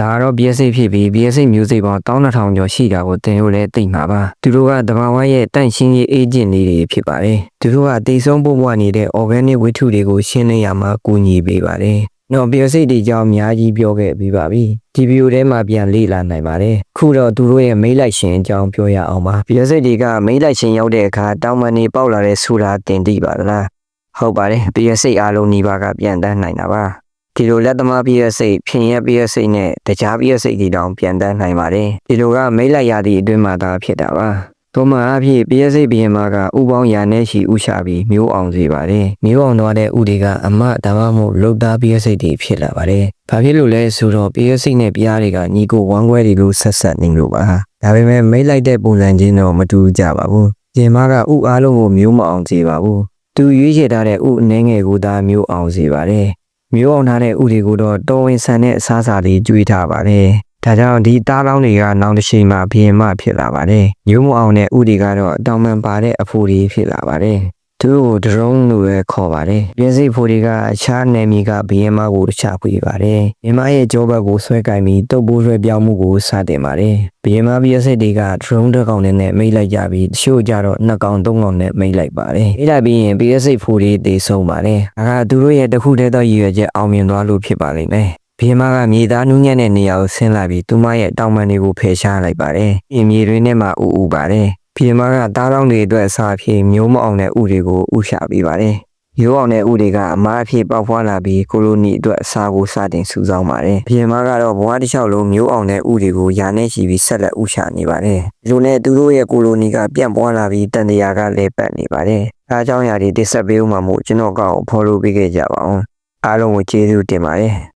ဒါကတော့ BSA ဖြစ်ပြီး BSA မျိုးစိတ်ပေါင်း12000ကျော်ရှိတာကိုသင်တို့လည်းသိမှာပါသူတို့ကတဘာဝရဲ့တန့်ရှင်းရေး agent လေးတွေဖြစ်ပါတယ်သူတို့ကတိတ်ဆုံးပို့ပွားနေတဲ့ organic ဝတ္ထုတွေကိုရှင်းလင်းရမှာကူညီပေးပါတယ်နော် BSA တွေကြောင်းအများကြီးပြောခဲ့ပြီးပါပြီဒီဗီဒီယိုထဲမှာပြန်လေ့လာနိုင်ပါတယ်ခုတော့သူတို့ရဲ့ mail လိုက်ရှင်အကြောင်းပြောရအောင်ပါ BSA တွေက mail လိုက်ရှင်ရောက်တဲ့အခါတောင်ပန်နေပေါက်လာတဲ့ဆိုတာတင်သိပါသလားဟုတ်ပါတယ် BSA အားလုံးညီပါကပြန်တန်းနိုင်တာပါ ဒီလိုလက်သမား BSA ဖြင်ရက် BSA နဲ့တခြား BSA တွေတောင်ပြန်တန်းနိုင်ပါတယ်ဒီလိုက mail လိုက်ရသည့်အတွင်းမှာသာဖြစ်တာပါပုံမှန်အဖြစ် PSA ဘီရင်မာကဥပေါင်းရာနဲ့ရှိဥရှာပြီးမျိုးအောင်စေပါတယ်။မျိုးအောင်သွားတဲ့ဥတွေကအမဒါမှမဟုတ်လုတ်သား PSA တွေဖြစ်လာပါတယ်။ဘာဖြစ်လို့လဲဆိုတော့ PSA နဲ့ပြားတွေကညီကိုဝမ်းခွဲတွေလို့ဆက်ဆက်နေလို့ပါ။ဒါပေမဲ့မိတ်လိုက်တဲ့ပုံစံချင်းတော့မတူကြပါဘူး။ဂျင်မာကဥအားလုံးကိုမျိုးမအောင်စေပါဘူး။သူရွေးချယ်ထားတဲ့ဥအနေငယ်ကိုသာမျိုးအောင်စေပါတယ်။ မျိုးအောင်ထားတဲ့ဥတွေကိုတော့တော်ဝင်ဆန်တဲ့အစားအစာတွေကျွေးထားပါတယ်။ဒါကြောင့်ဒီတားလောင်းတွေကနောင်တစ်ချိန်မှာဘီရင်မဖြစ်လာပါတယ်။မျိုးမအောင်တဲ့ဥတွေကတော့တောင်ပန်ပါတဲ့အဖိုးတွေဖြစ်လာပါတယ်။ သူတို့ကိုဒရုန်းလို့ပဲခေါ်ပါတယ်။ပြင်စိတ်ဖိုးတွေကအခြားနယ်မြေကဘီရင်မကိုတခြားဖွေပါတယ်။မြမရဲ့ကြောဘက်ကိုဆွဲကင်ပြီးတုပ်ပိုးဆွဲပြောင်းမှုကိုစတင်ပါတယ်။ဘီရင်မပြင်စိတ်တွေကဒရုန်းတစ်ကောင်နဲ့မိတ်လိုက်ကြပြီးတချို့ကြတော့နှစ်ကောင်သုံးကောင်နဲ့မိတ်လိုက်ပါတယ်။မိတ်လိုက်ပြီးရင်ပြင်စိတ်ဖိုးတွေတေဆုံးပါတယ်။ဒါကသူတို့ရဲ့တစ်ခုတည်းသောရည်ရွယ်ချက်အောင်မြင်သွားလို့ဖြစ်ပါလိမ့်မယ်။ဘီမာကမြေသားနူးညံ့တဲ့နေရာကိုဆင်းလာပြီးသူမရဲ့တောင်ပန်တွေကိုဖယ်ရှားလိုက်ပါတယ်။ပြင်မြေတွေနဲ့မှအူအူပါတယ်။ ဘီမာကတားတောင်းတွေအတွက်အစာအဖြစ်မျိုးမအောင်တဲ့ဥတွေကိုဥရှာပေးပါတယ်။မျိုးအောင်တဲ့ဥတွေကအမားအဖြစ်ပေါက်ဖွားလာပြီးကိုလိုနီအတွက်အစာကိုစတင်စုဆောင်းပါတယ်။ဘီမာကတော့ဘဝတစ်လျှောက်လုံးမျိုးအောင်တဲ့ဥတွေကိုယာနဲ့ချီပြီးဆက်လက်ဥရှာနေပါတယ်။ဒီလိုနဲ့သူတို့ရဲ့ကိုလိုနီကပြန့်ပွားလာပြီးတန်တရာကလည်းပတ်နေပါတယ်။အားကြောင့်ຢာတွေတစ်ဆက်ပေးဦးမှာမို့ကျွန်တော်ကောက်ကို follow ပေးခဲ့ကြပါအောင်။အားလုံးကိုကျေးဇူးတင်ပါတယ်။